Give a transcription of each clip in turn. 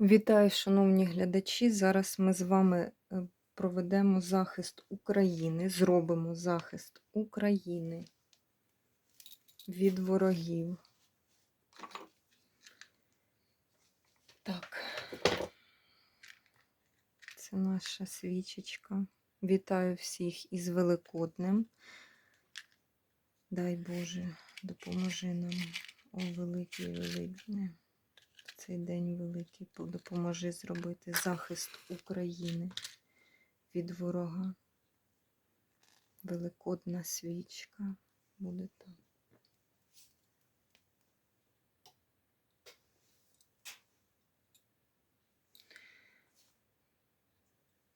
Вітаю, шановні глядачі. Зараз ми з вами е, проведемо захист України, зробимо захист України від ворогів. Так, це наша свічечка. Вітаю всіх із Великоднем. Дай Боже, допоможи нам, о великий Великдне. Цей день великий допоможи зробити захист України від ворога. Великодна свічка буде там.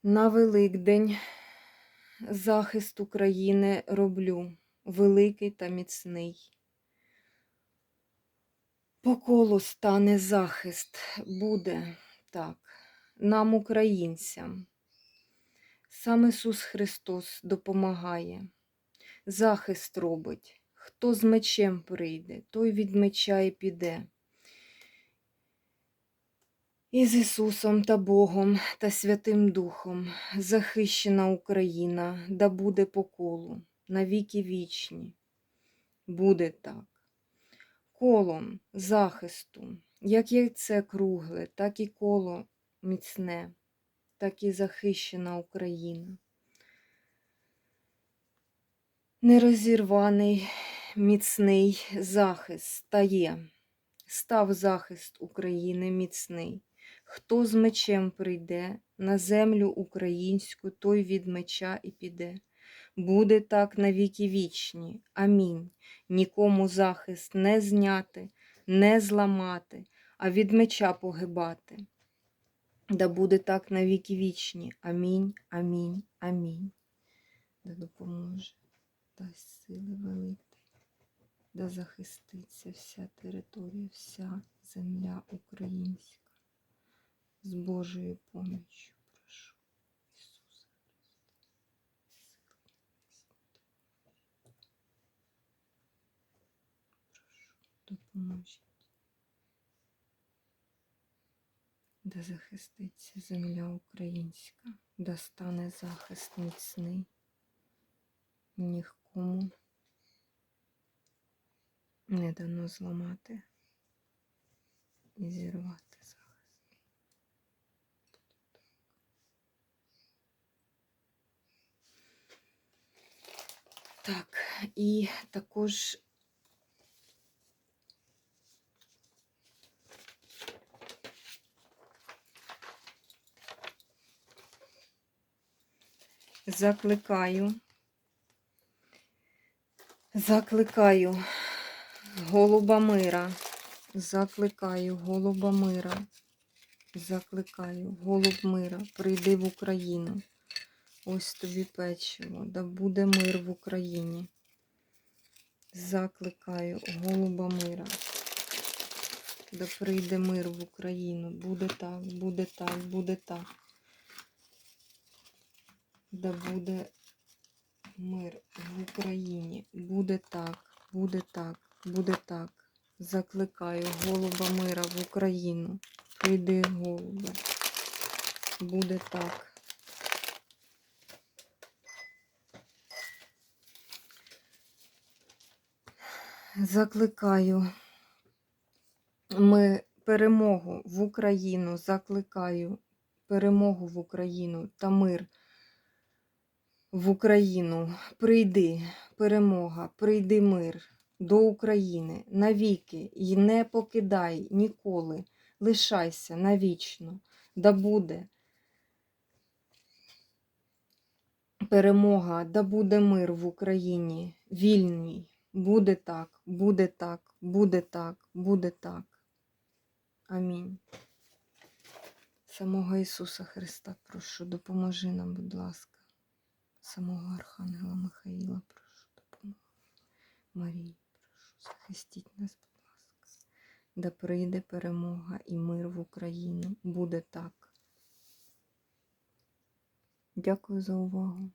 На Великдень захист України роблю великий та міцний. По колу стане захист, буде так, нам, українцям. Сам Ісус Христос допомагає, захист робить. Хто з мечем прийде, той від меча і піде. І з Ісусом та Богом та Святим Духом захищена Україна, да буде по колу, навіки вічні. Буде так колом захисту, як яйце кругле, так і коло міцне, так і захищена Україна. Нерозірваний міцний захист стає, став захист України міцний. Хто з мечем прийде на землю українську, той від меча і піде. Буде так навіки вічні. Амінь. Нікому захист не зняти, не зламати, а від меча погибати. Да буде так навіки вічні. Амінь, амінь, амінь. Да допоможе, дасть сили великої, да захиститься вся територія, вся земля українська з Божою поміччю. Прошу. Ісуса Прошу, допоможіть. Да захиститься земля українська, да стане захист міцний, нікому не дано зламати і зірвати захист. Так, і також закликаю, закликаю голуба мира, закликаю голуба мира, закликаю голуб мира, прийди в Україну. Ось тобі печиво, да буде мир в Україні. Закликаю голуба мира. Да прийде мир в Україну. Буде так, буде так, буде так. Да буде мир в Україні. Буде так, буде так, буде так. Закликаю голуба мира в Україну. Прийди, голубе. Буде так. Закликаю ми перемогу в Україну, закликаю перемогу в Україну та мир в Україну. Прийди, перемога, прийди мир до України навіки і не покидай ніколи, лишайся навічно, да буде перемога, да буде мир в Україні, вільній. Буде так, буде так, буде так, буде так. Амінь. Самого Ісуса Христа прошу, допоможи нам, будь ласка. Самого Архангела Михаїла прошу, допоможи. Марії, прошу, захистіть нас, будь ласка. Да прийде перемога і мир в Україну. Буде так. Дякую за увагу.